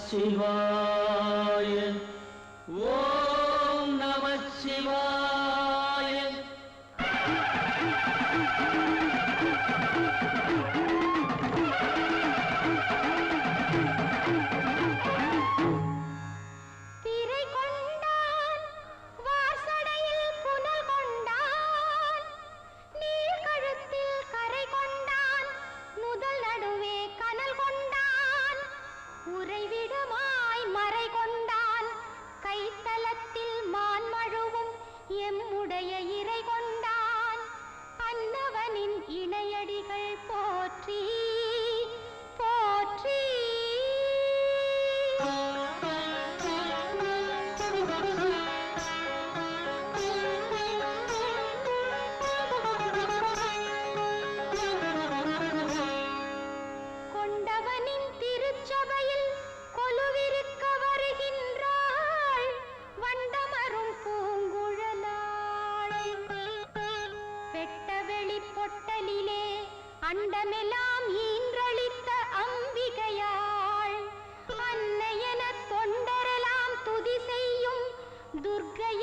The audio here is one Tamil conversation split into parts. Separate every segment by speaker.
Speaker 1: சிவாய ஓம்
Speaker 2: அன்னவனின் இணையடிகள் போற்றி அண்டமெல்லாம் ஈன்றளித்த அம்பிகையாள் அன்னையன தொண்டரெல்லாம் துதி செய்யும் துர்கைய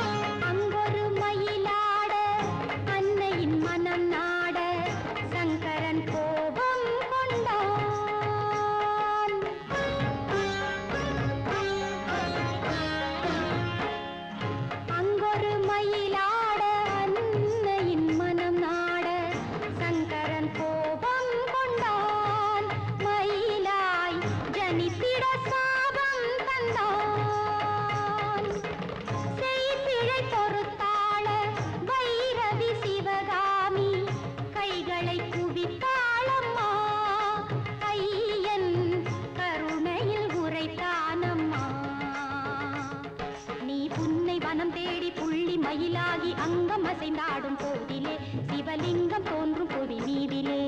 Speaker 2: மனம் தேடி புள்ளி மயிலாகி அங்கம் அசைந்தாடும் போதிலே சிவலிங்கம் தோன்றும் புவி மீதிலே.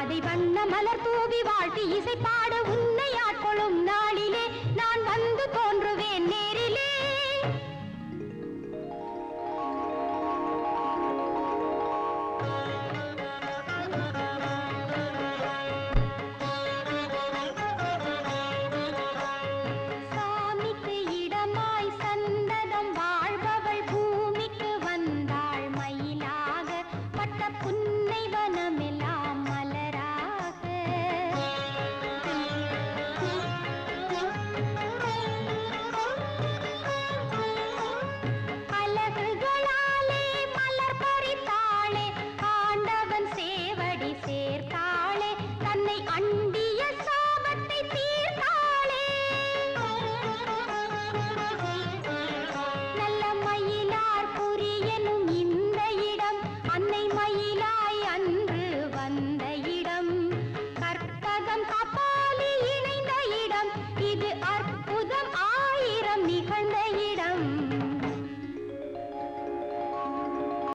Speaker 2: அதை வண்ண மலர் தூவி வாழ்த்தி இசைப்பாட உன்னை ஆட்கொள்ளும் நாளிலே நான் வந்து தோன்றுவேன் நேரிலே.